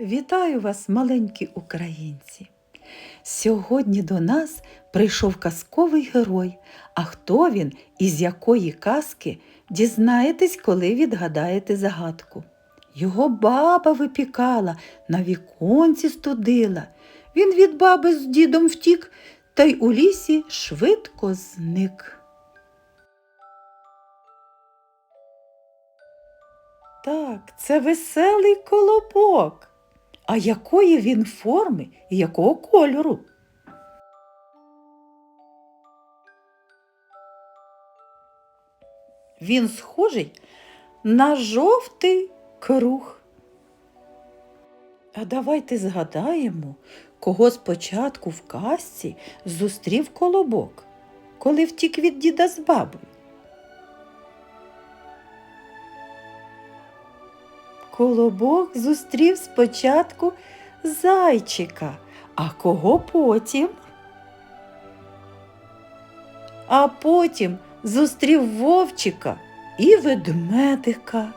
Вітаю вас, маленькі українці! Сьогодні до нас прийшов казковий герой. А хто він і з якої казки дізнаєтесь, коли відгадаєте загадку. Його баба випікала, на віконці студила. Він від баби з дідом втік, та й у лісі швидко зник. Так, це веселий колобок. А якої він форми і якого кольору? Він схожий на жовтий круг. А давайте згадаємо, кого спочатку в казці зустрів колобок, коли втік від діда з бабою. Колобок зустрів спочатку зайчика, а кого потім? А потім зустрів вовчика і ведмедика.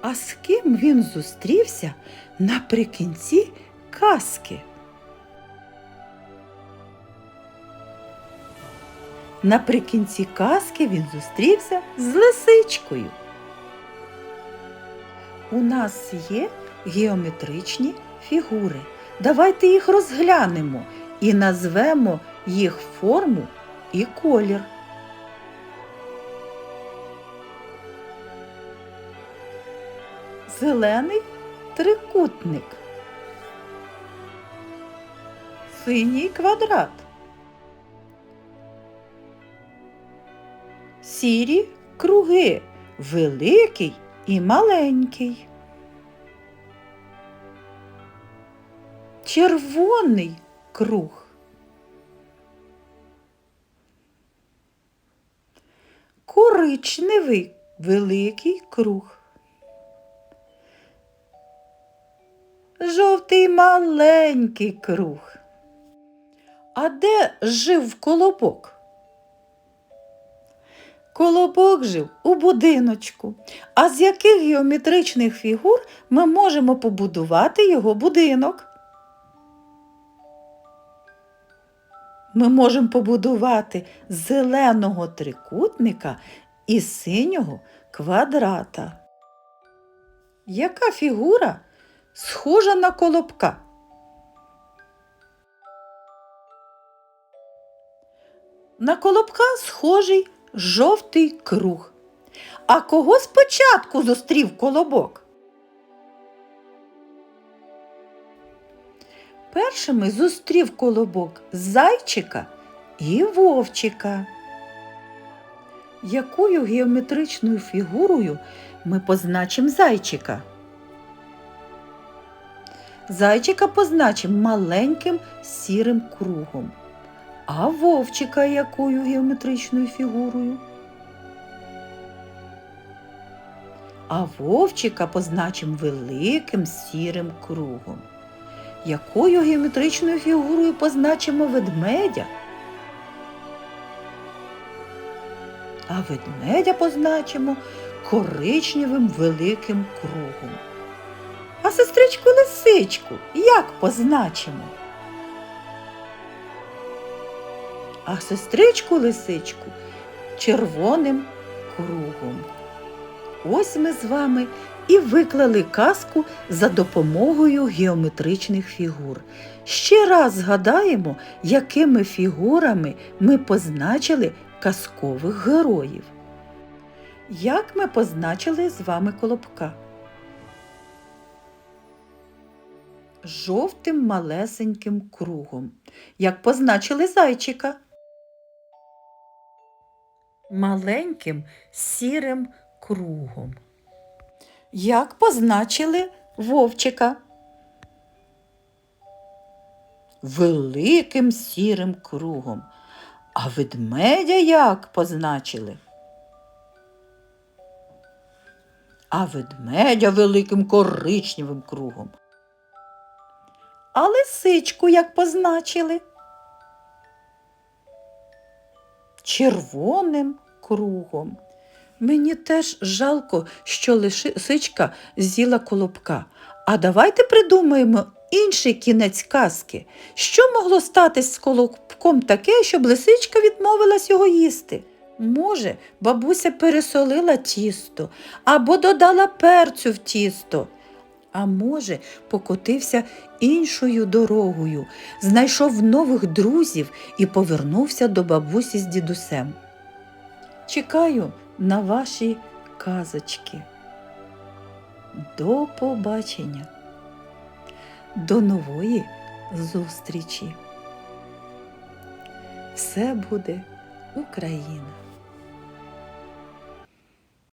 А з ким він зустрівся наприкінці казки? Наприкінці казки він зустрівся з лисичкою. У нас є геометричні фігури. Давайте їх розглянемо і назвемо їх форму і колір. Зелений трикутник. Синій квадрат. Сірі круги. Великий і маленький. Червоний круг. Коричневий великий круг. Жовтий маленький круг. А де жив колобок? Колобок жив у будиночку. А з яких геометричних фігур ми можемо побудувати його будинок? Ми можемо побудувати зеленого трикутника і синього квадрата. Яка фігура схожа на колобка? На колобка схожий жовтий круг. А кого спочатку зустрів колобок? Першими зустрів колобок зайчика і вовчика. Якою геометричною фігурою ми позначимо зайчика? Зайчика позначимо маленьким сірим кругом. А вовчика якою геометричною фігурою? А вовчика позначимо великим сірим кругом. Якою геометричною фігурою позначимо ведмедя? А ведмедя позначимо коричневим великим кругом. А сестричку лисичку як позначимо? А сестричку лисичку червоним кругом. Ось ми з вами і виклали казку за допомогою геометричних фігур. Ще раз згадаємо, якими фігурами ми позначили казкових героїв. Як ми позначили з вами колобка? Жовтим малесеньким кругом. Як позначили зайчика? Маленьким сірим кругом. Як позначили вовчика? Великим сірим кругом. А ведмедя як позначили? А ведмедя великим коричневим кругом. А лисичку як позначили? червоним кругом. Мені теж жалко, що лисичка з'їла колобка, А давайте придумаємо інший кінець казки. Що могло статись з колобком таке, щоб лисичка відмовилась його їсти? Може, бабуся пересолила тісто або додала перцю в тісто. А може, покотився іншою дорогою, знайшов нових друзів і повернувся до бабусі з дідусем. Чекаю на ваші казочки. До побачення. До нової зустрічі. Все буде Україна.